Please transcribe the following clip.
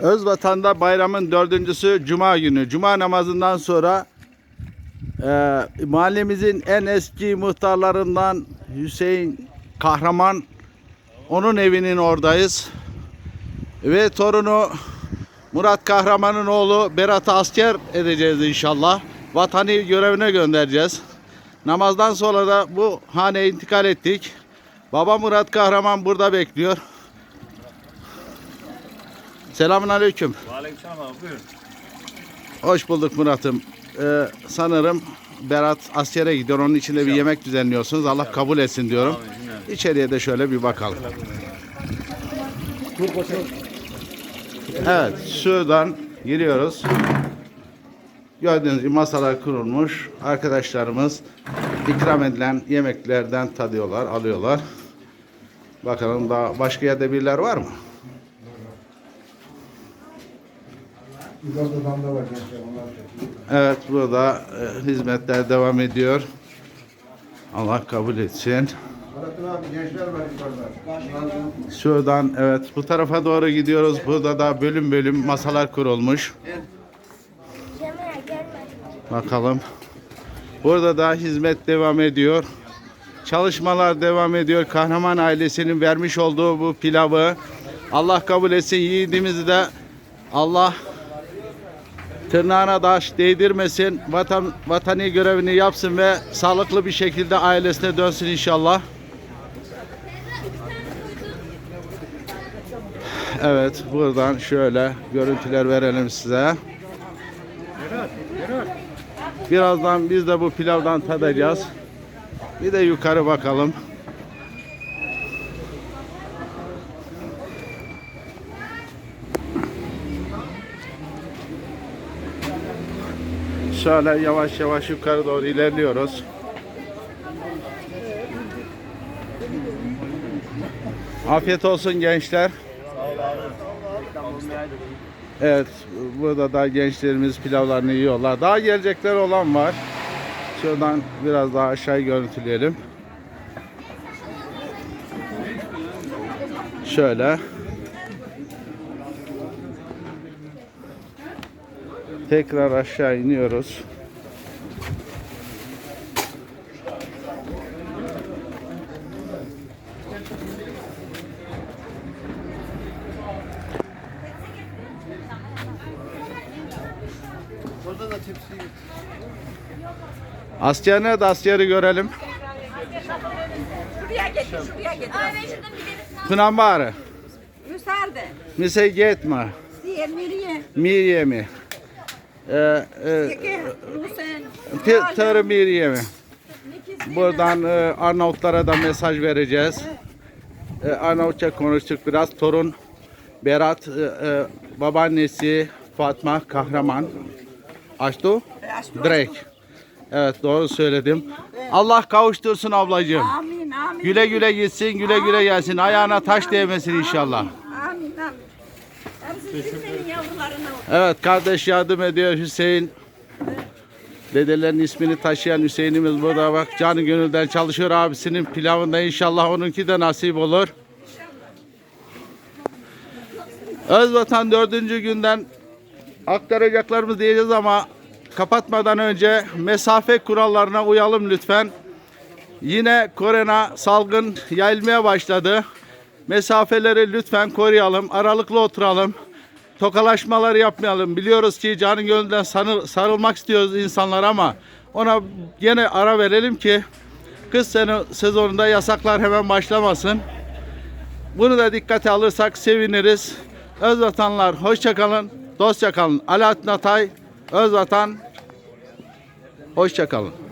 Özvatan'da bayramın dördüncüsü Cuma günü. Cuma namazından sonra e, mahallemizin en eski muhtarlarından Hüseyin Kahraman onun evinin oradayız. Ve torunu Murat Kahraman'ın oğlu Berat'ı asker edeceğiz inşallah. Vatani görevine göndereceğiz. Namazdan sonra da bu haneye intikal ettik. Baba Murat Kahraman burada bekliyor. Selamun aleyküm. Aleykümselam abi buyurun. Hoş bulduk Murat'ım. Ee, sanırım Berat askere gidiyor. Onun için de bir yemek düzenliyorsunuz. Allah kabul etsin diyorum. İçeriye de şöyle bir bakalım. Evet, şuradan giriyoruz. Gördüğünüz gibi masalar kurulmuş. Arkadaşlarımız ikram edilen yemeklerden tadıyorlar, alıyorlar. Bakalım daha başka yerde biriler var mı? Yukarıda damla var gençler onlar. Evet burada e, hizmetler devam ediyor. Allah kabul etsin. Barattin abi gençler var yukarıda. Şuradan evet bu tarafa doğru gidiyoruz. Burada da bölüm bölüm masalar kurulmuş. Bakalım. Burada da hizmet devam ediyor. Çalışmalar devam ediyor. Kahraman ailesinin vermiş olduğu bu pilavı Allah kabul etsin. Yiğidimizi de Allah tırnağına taş değdirmesin. Vatan, vatani görevini yapsın ve sağlıklı bir şekilde ailesine dönsün inşallah. Evet buradan şöyle görüntüler verelim size. Birazdan biz de bu pilavdan tadacağız. Bir de yukarı bakalım. Şöyle yavaş yavaş yukarı doğru ilerliyoruz. Afiyet olsun gençler. Evet, burada da gençlerimiz pilavlarını yiyorlar. Daha gelecekler olan var. Şuradan biraz daha aşağı görüntüleyelim. Şöyle. Tekrar aşağı iniyoruz. Asker nerede? Askeri görelim. Şuraya getir, şuraya getir. Pınan bari. Müsaade. Mise gitme. Diye Miriye. Miryemi. Ee, e, Hüseyin. Te- Tırı Miryemi. Buradan e, Arnavutlara da mesaj vereceğiz. E, Arnavutça konuştuk biraz. Torun Berat, e, e, babaannesi Fatma Kahraman. Açtu? Drake. Evet doğru söyledim. Allah kavuştursun ablacığım. Amin, amin. Güle güle gitsin, güle güle gelsin. Ayağına taş değmesin inşallah. Evet kardeş yardım ediyor Hüseyin. Dedelerin ismini taşıyan Hüseyin'imiz burada bak. Canı gönülden çalışıyor abisinin pilavında inşallah onunki de nasip olur. Özvatan dördüncü günden aktaracaklarımız diyeceğiz ama kapatmadan önce mesafe kurallarına uyalım lütfen. Yine korona salgın yayılmaya başladı. Mesafeleri lütfen koruyalım. Aralıklı oturalım. Tokalaşmalar yapmayalım. Biliyoruz ki canın gönülden sarı- sarılmak istiyoruz insanlar ama ona yine ara verelim ki kış sene sezonunda yasaklar hemen başlamasın. Bunu da dikkate alırsak seviniriz. Özvatanlar hoşçakalın, dostça kalın. Alaaddin Atay, Özvatan, hoşçakalın.